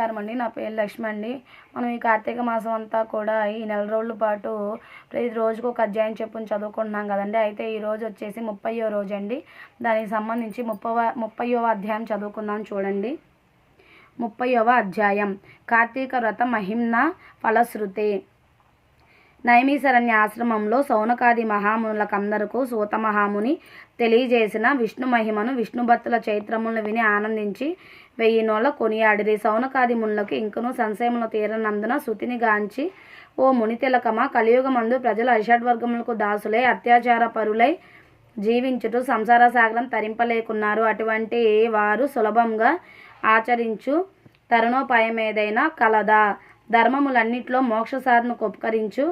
నమస్కారం అండి. నా పేరు లక్ష్మి అండి. మనం ఈ కార్తీక మాసం అంతా కూడా ఈ నెల రోజుల పాటు ప్రతి రోజుకు ఒక అధ్యాయం చెప్పుని చదువుకుంటున్నాం కదండి. అయితే ఈ రోజు వచ్చేసి ముప్పయో రోజు అండి. దానికి సంబంధించి ముప్పవ ముప్పయో అధ్యాయం చదువుకుందాం చూడండి. ముప్పయవ అధ్యాయం. కార్తీక వ్రత మహిమ్న ఫలశ్రుతే. నైమీశరణ్య ఆశ్రమంలో సౌనకాది మహామునులకందరకు సూత మహాముని తెలియజేసిన విష్ణు మహిమను విష్ణుభక్తుల చైత్రములను విని ఆనందించి వెయ్యి నోళ్ళ కొనియాడిరి. సౌనకాది మునులకు ఇంకనూ సంశయములు తీరనందున శృతిని గాంచి ఓ మునితిలకమ కలియుగమందు ప్రజలు అషడ్వర్గములకు దాసులై అత్యాచార పరులై జీవించుటూ సంసార సాగరం తరింపలేకున్నారు. అటువంటి వారు సులభంగా ఆచరించు తరుణోపాయం ఏదైనా కలదా. ధర్మములన్నిట్లో మోక్ష సాధనకు ఉపకరించు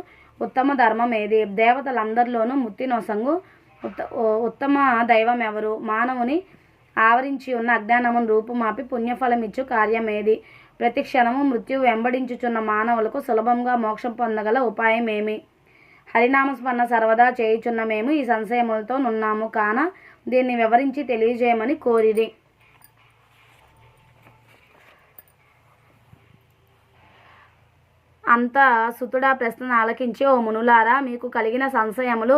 ఉత్తమ ధర్మం ఏది? దేవతలందరిలోనూ ముత్తినొసంగు ఉత్త ఉత్తమ దైవం ఎవరు? మానవుని ఆవరించి ఉన్న అజ్ఞానమును రూపుమాపి పుణ్యఫలమిచ్చు కార్యమేది ప్రతి క్షణము మృత్యు వెంబడించుచున్న మానవులకు సులభంగా మోక్షం పొందగల ఉపాయం ఏమి? హరినామస్మరణ సర్వదా చేయుచున్న మేము ఈ సంశయములతో నున్నాము. కాన దీన్ని వివరించి తెలియజేయమని కోరిరి. అంత సుతుడా ప్రశ్నను ఆలకించి ఓ మునులారా మీకు కలిగిన సంశయములు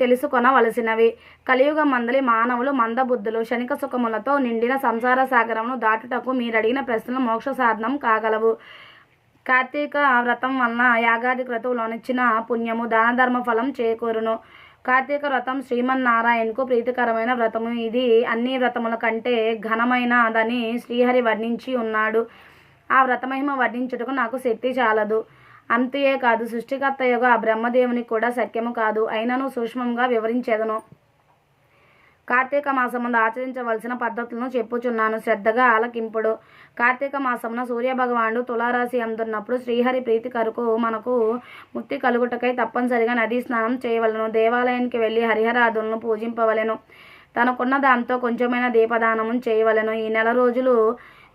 తెలుసుకొనవలసినవి. కలియుగ మందలి మానవులు మందబుద్ధులు శనిక సుఖములతో నిండిన సంసార సాగరమును దాటుటకు మీరు అడిగిన ప్రశ్నలు మోక్ష సాధనం కాగలవు. కార్తీక వ్రతం వలన యాగాది క్రతువులోనిచ్చిన పుణ్యము దాన ధర్మ ఫలం చేకూరును. కార్తీక వ్రతం శ్రీమన్నారాయణకు ప్రీతికరమైన వ్రతము. ఇది అన్ని వ్రతముల కంటే ఘనమైనదని శ్రీహరి వర్ణించి ఉన్నాడు. ఆ వ్రతమహిమ వర్ణించుటకు నాకు శక్తి చాలదు. అంతే కాదు సృష్టికర్త యొక్క ఆ బ్రహ్మదేవునికి కూడా సత్యము కాదు. అయినను సూక్ష్మంగా వివరించేదను. కార్తీక మాసముందు ఆచరించవలసిన పద్ధతులను చెప్పుచున్నాను. శ్రద్ధగా ఆలకింపుడు. కార్తీక మాసమున సూర్యభగవానుడు తులారాశి అందున్నప్పుడు శ్రీహరి ప్రీతి కరకు మనకు ముక్తి కలుగుటకై తప్పనిసరిగా నదీ స్నానం చేయవలను. దేవాలయానికి వెళ్ళి హరిహరాదులను పూజింపవలను. తనకున్న దాంతో కొంచెమైన దీపదానము చేయవలెను. ఈ నెల రోజులు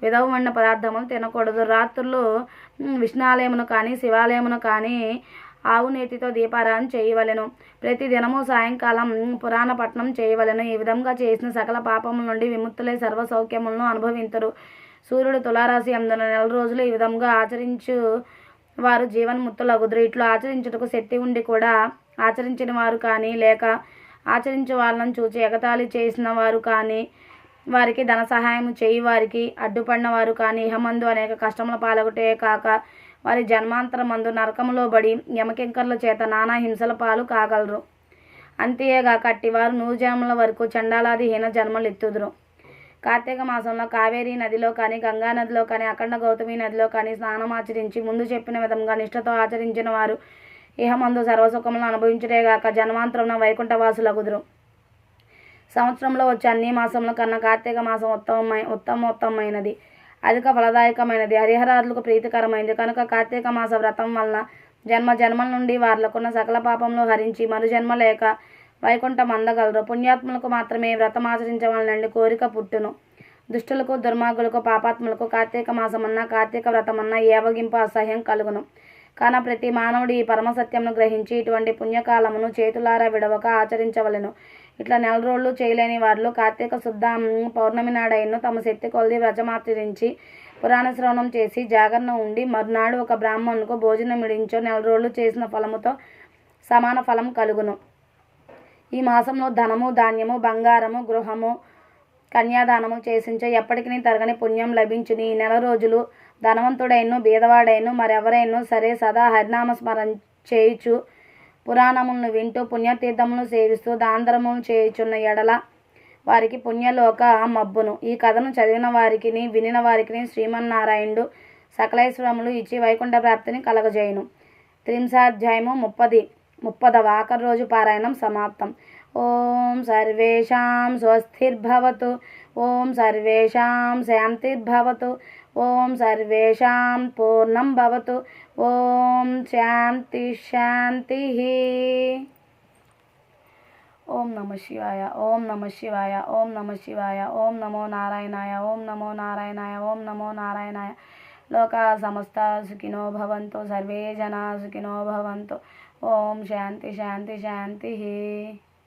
విధవమైన పదార్థములు తినకూడదు. రాత్రులు విష్ణాలయమును కానీ శివాలయమును కానీ ఆవు నేతితో దీపారాధన చేయవలెను. ప్రతి దినము సాయంకాలం పురాణ పట్టణం చేయవలెను. ఈ విధంగా చేసిన సకల పాపముల నుండి విముక్తులై సర్వ సౌఖ్యములను అనుభవించరు సూర్యుడు తులారాశి అందున నెల రోజులు ఈ విధంగా ఆచరించు వారు జీవన్ముక్తులగుదురు ఇట్లు ఆచరించుటకు శక్తి ఉండి కూడా ఆచరించిన వారు కానీ లేక ఆచరించే వాళ్ళని చూచి ఎగతాళి చేసిన వారు కానీ వారికి ధన సహాయం చేయి వారికి అడ్డుపడిన వారు కానీ ఇహమందు అనేక కష్టముల పాలగుటే కాక వారి జన్మాంతరమందు నరకములో బడి యమకింకర్ల చేత నానా హింసల పాలు కాగలరు. అంతేగాక అట్టివారు నూరు జన్మల వరకు చండాలాది హీన జన్మలు ఎత్తుదురు. కార్తీక మాసంలో కావేరీ నదిలో కానీ గంగా నదిలో కానీ అఖండ గౌతమి నదిలో కానీ స్నానం ఆచరించి ముందు చెప్పిన విధంగా నిష్ఠతో ఆచరించిన వారు ఇహమందు సర్వసుఖములను అనుభవించుటేగాక జన్మాంతరంలో వైకుంఠవాసులగుదురు. సంవత్సరంలో వచ్చే అన్ని మాసముల కన్నా కార్తీక మాసం ఉత్తమమై ఉత్తమోత్తమైనది. అధిక ఫలదాయకమైనది. హరిహరాదులకు ప్రీతికరమైనది. కనుక కార్తీక మాస వ్రతం వలన జన్మ జన్మల నుండి వార్లకున్న సకల పాపంలో హరించి మరుజన్మ లేక వైకుంఠం అందగలరు. పుణ్యాత్ములకు మాత్రమే వ్రతం ఆచరించవలనండి కోరిక పుట్టును. దుష్టులకు దుర్మార్గులకు పాపాత్ములకు కార్తీక మాసమన్నా కార్తీక వ్రతమన్నా ఏవగింపు అసహ్యం కలుగును. కాన ప్రతి మానవుడు ఈ పరమసత్యంను గ్రహించి ఇటువంటి పుణ్యకాలమును చేతులారా విడవక ఆచరించవలెను. ఇట్లా నెల రోజులు చేయలేని వారిలో కార్తీక శుద్ధ పౌర్ణమి నాడైన తమ శక్తి కొలది వ్రజమాచరించి పురాణ శ్రవణం చేసి జాగరణ ఉండి మరునాడు ఒక బ్రాహ్మణుకు భోజనం ఇడించో నెల రోజులు చేసిన ఫలముతో సమాన ఫలం కలుగును. ఈ మాసంలో ధనము ధాన్యము బంగారము గృహము కన్యాదానము చేసించో. ఎప్పటికీ తరగని పుణ్యం లభించుని. ఈ నెల రోజులు ధనవంతుడైను బీదవాడైను మరెవరైనా సరే సదా హరినామ స్మరణ చేయుచు పురాణములను వింటూ పుణ్యతీర్థములను సేవిస్తూ దాంధరములు చేయుచున్న ఎడల వారికి పుణ్యలోక మబ్బును. ఈ కథను చదివిన వారికి వినిన వారికి శ్రీమన్నారాయణుడు సకలైశ్వరములు ఇచ్చి వైకుంఠ ప్రాప్తిని కలగజేయును. త్రింశాధ్యాయము ముప్పది ముప్పదవ ఆఖరి రోజు పారాయణం సమాప్తం. ఓం సర్వేషాం స్వస్తిర్భవతు ఓం సర్వేషాం శాంతిర్భవతు ఓం సర్వేషాం పూర్ణం భవతు. ఓం శాంతి శాంతి. ఓం నమ శివాయ ఓం నమ శివాయ ఓం నమ శివాయ ఓం నమో నారాయణాయ ఓం నమో నారాయణాయ ఓం నమో నారాయణాయ. లోకా సమస్త సుఖినో భవంతు సర్వే జనా సుఖినో భవంతు. ఓం శాంతి శాంతి శాంతి.